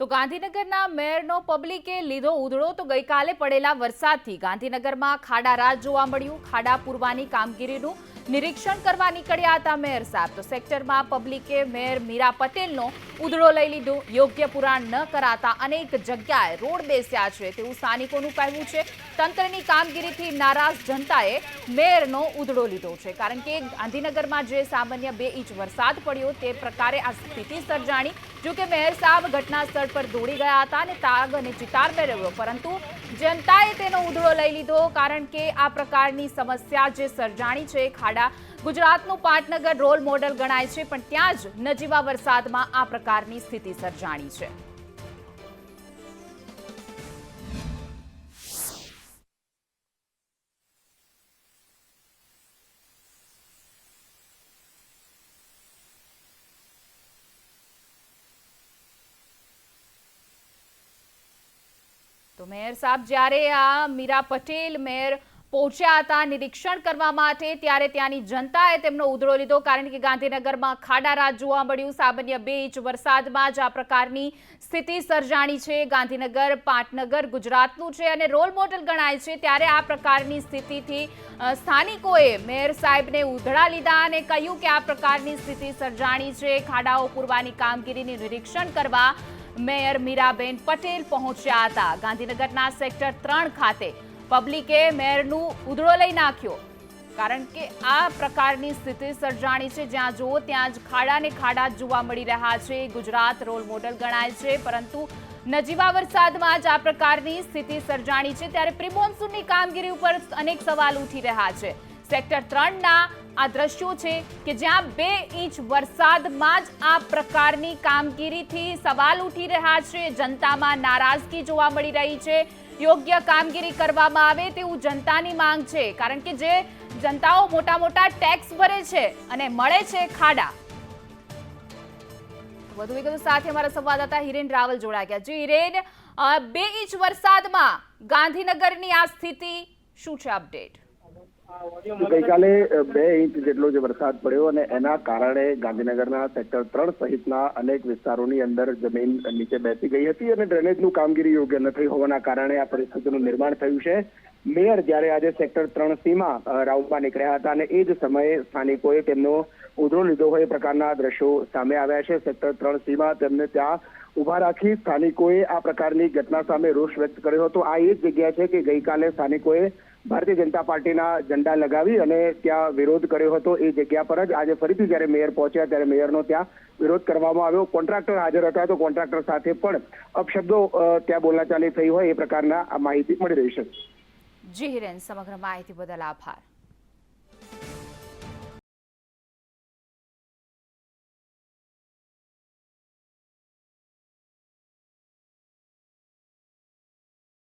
તો ગાંધીનગરના મેયરનો પબ્લિકે લીધો ઉધળો તો ગઈકાલે પડેલા વરસાદથી ગાંધીનગરમાં ખાડા રાજ જોવા મળ્યું. ખાડા પૂરવાની કામગીરીનું નિરીક્ષણ કરવા નીકળ્યા હતા મેયર સાહેબ. તો સેક્ટરમાં પબ્લિકે મેયર મીરા પટેલનો ઉધળો લઈ લીધો. યોગ્ય પુરાણ ન કરાતા અનેક જગ્યાએ રોડ બેસ્યા છે તેવું સ્થાનિકોનું કહેવું છે. તંત્રની કામગીરીથી નારાજ જનતાએ મેયરનો ઉધળો લીધો છે. કારણ કે ગાંધીનગરમાં જે સામાન્ય બે ઇંચ વરસાદ પડ્યો તે પ્રકારે આ સ્થિતિ સર્જાણી જો કે મેયર સાહેબ ઘટના સ્થળ પર દોડી ગયા હતા અને તાગ અને ચિતાર મેળવ્યો પરંતુ જનતાએ તેનો ઉધળો લઈ લીધો કારણ કે આ પ્રકારની સમસ્યા જે સર્જાણી છે, ખાડા ગુજરાતનું પાટનગર રોલ મોડલ ગણાય છે, પણ ત્યાં જ નજીવા વરસાદમાં આ પ્રકારની સ્થિતિ સર્જાણી છે. તો મેયર સાહેબ, જ્યારે આ મીરા પટેલ મેયર પહોંચ્યા હતા નિરીક્ષણ કરવા માટે, ત્યારે ત્યાંની જનતાએ તેમનો ઉધળો લીધો. કારણ કે ગાંધીનગરમાં ખાડા રાજ જોવા મળ્યું. સામાન્ય બે ઇંચ વરસાદમાં જ આ પ્રકારની સ્થિતિ સર્જાણી છે. ગાંધીનગર, પાટનગર ગુજરાતનું છે અને રોલ મોડલ ગણાય છે. ત્યારે આ પ્રકારની સ્થિતિથી સ્થાનિકોએ મેયર સાહેબને ઉધળા લીધા અને કહ્યું કે આ પ્રકારની સ્થિતિ સર્જાણી છે. ખાડાઓ પૂરવાની કામગીરીનું નિરીક્ષણ કરવા મેયર મીરાબેન પટેલ પહોંચ્યા હતા. ગાંધીનગરના સેક્ટર ત્રણ ખાતે પબ્લિકે મેયરનું ઉધળો લઈ નાખ્યો. કારણ કે આ પ્રકારની સ્થિતિ સર્જાણી છે. જ્યાં જુઓ ત્યાં જ ખાડા ને ખાડા જોવા મળી રહ્યા છે. ગુજરાત રોલ મોડલ ગણાય છે. પરંતુ નજીવા વરસાદમાં જ આ પ્રકારની સ્થિતિ સર્જાણી છે. ત્યારે પ્રિમોન્સૂનની કામગીરી ઉપર અનેક સવાલ ઉઠી રહ્યા છે. સેક્ટર ત્રણના આ દ્રશ્યો છે કે જ્યાં બે ઇંચ વરસાદમાં જ આ પ્રકારની કામગીરીથી સવાલ ઉઠી રહ્યા છે. જનતામાં નારાજગી જોવા મળી રહી છે. યોગ્ય કામગીરી કરવામાં આવે તેવું જનતાની માંગ છે. કારણ કે જે જનતાઓ મોટા મોટા ટેક્સ ભરે છે અને મળે છે ખાડા. વધુ વિગતો સાથે અમારા સંવાદદાતા હિરેન રાવલ જોડાયા ગયા. જી હિરેન બે ઇંચ વરસાદમાં ગાંધીનગરની આ સ્થિતિ શું છે અપડેટ? ગઈકાલે બે ઇંચ જેટલો જે વરસાદ પડ્યો અને એના કારણે ગાંધીનગરના સેક્ટર ત્રણ સહિતના અનેક વિસ્તારોની અંદર જમીન નીચે બેસી ગઈ હતી અને ડ્રેનેજનું કામગીરી યોગ્ય ન થઈ હોવાના કારણે આ પરિસ્થિતિનું નિર્માણ થયું છે. મેયર જ્યારે આજે સેક્ટર ત્રણ સીમાં રાઉન્ડમાં નીકળ્યા હતા અને એ જ સમયે સ્થાનિકોએ તેમનો ઉધરો લીધો હોય એ પ્રકારના દ્રશ્યો સામે આવ્યા છે. સેક્ટર ત્રણ સીમાં તેમને ત્યાં ઊભા રાખી સ્થાનિકોએ આ પ્રકારની ઘટના સામે રોષ વ્યક્ત કર્યો હતો. આ એ જ જગ્યા છે કે ગઈકાલે સ્થાનિકોએ ભારતીય જનતા પાર્ટીના ઝંડા લગાવી અને ત્યાં વિરોધ કર્યો હતો એ જગ્યા પર જ આજે ફરીથી જ્યારે મેયર પહોંચ્યા ત્યારે મેયરનો ત્યાં વિરોધ કરવામાં આવ્યો. કોન્ટ્રાક્ટર હાજર હતા તો કોન્ટ્રાક્ટર સાથે પણ અપશબ્દો ત્યાં બોલાચાલી થઈ હોય એ પ્રકારના માહિતી મળી રહી છે. જી હિરેન, સમગ્ર માહિતી બદલ આભાર.